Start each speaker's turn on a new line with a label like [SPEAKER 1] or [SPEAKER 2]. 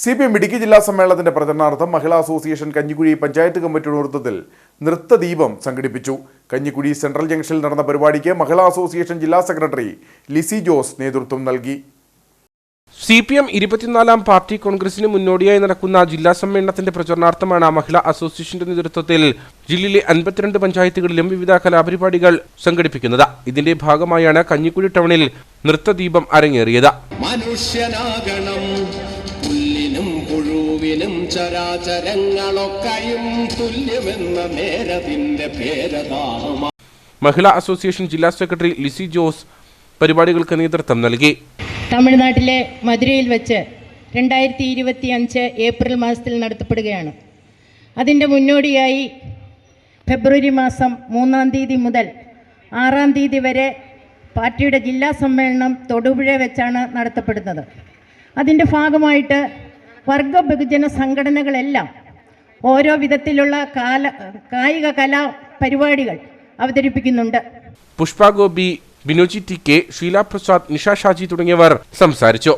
[SPEAKER 1] C P M Idukki ജില്ലാ സമ്മേളനത്തിന്റെ പ്രചരണാർത്ഥം മഹിളാ അസോസിയേഷൻ കഞ്ഞിക്കുഴി പഞ്ചായത്ത് കമ്മിറ്റിയുടെ നേതൃത്വത്തിൽ നൃത്തദീപം സംഘടിപ്പിച്ചു. കഞ്ഞിക്കുഴി സെൻട്രൽ ജംഗ്ഷനിൽ നടന്ന പരിപാടിക്ക് മഹിളാ അസോസിയേഷൻ ജില്ലാ സെക്രട്ടറി ലിസി ജോസ് നേതൃത്വം നൽകി.
[SPEAKER 2] സി പി എം ഇരുപത്തിനാലാം പാർട്ടി കോൺഗ്രസിന് മുന്നോടിയായി നടക്കുന്ന ജില്ലാ സമ്മേളനത്തിന്റെ പ്രചരണാർത്ഥമാണ് മഹിളാ അസോസിയേഷന്റെ നേതൃത്വത്തിൽ ജില്ലയിലെ അൻപത്തിരണ്ട് പഞ്ചായത്തുകളിലും വിവിധ കലാപരിപാടികൾ സംഘടിപ്പിക്കുന്നത്. ഇതിന്റെ ഭാഗമായാണ് കഞ്ഞിക്കുഴി ടൗണിൽ നൃത്തദീപം അരങ്ങേറിയത്.
[SPEAKER 3] മനുഷ്യനാകണം. പുഴുവിനും ചരാചരങ്ങളൊക്കെയും തുല്യമെന്ന നേരതിന്റെ പേരതാഹമാ
[SPEAKER 2] മഹിളാ അസോസിയേഷൻ ജില്ലാ സെക്രട്ടറി ലിസി ജോസ് പരിപാടികൾക്ക് നേതൃത്വം നൽകി.
[SPEAKER 4] തമിഴ്നാട്ടിലെ മധുരയിൽ വെച്ച് രണ്ടായിരത്തി ഇരുപത്തി അഞ്ച് ഏപ്രിൽ മാസത്തിൽ നടത്തപ്പെടുകയാണ്. അതിന്റെ മുന്നോടിയായി ഫെബ്രുവരി മാസം മൂന്നാം തീയതി മുതൽ ആറാം തീയതി വരെ പാർട്ടിയുടെ ജില്ലാ സമ്മേളനം തൊടുപുഴ വെച്ചാണ് നടത്തപ്പെടുന്നത്. അതിന്റെ ഭാഗമായിട്ട് വർഗ ബഹുജന സംഘടനകളെല്ലാം ഓരോ വിധത്തിലുള്ള കാല കായിക കലാ പരിപാടികൾ അവതരിപ്പിക്കുന്നുണ്ട്.
[SPEAKER 2] പുഷ്പ ഗോപി ബിനോജി ടി കെ ഷീല പ്രസാദ് നിഷ ഷാജി തുടങ്ങിയവർ സംസാരിച്ചു.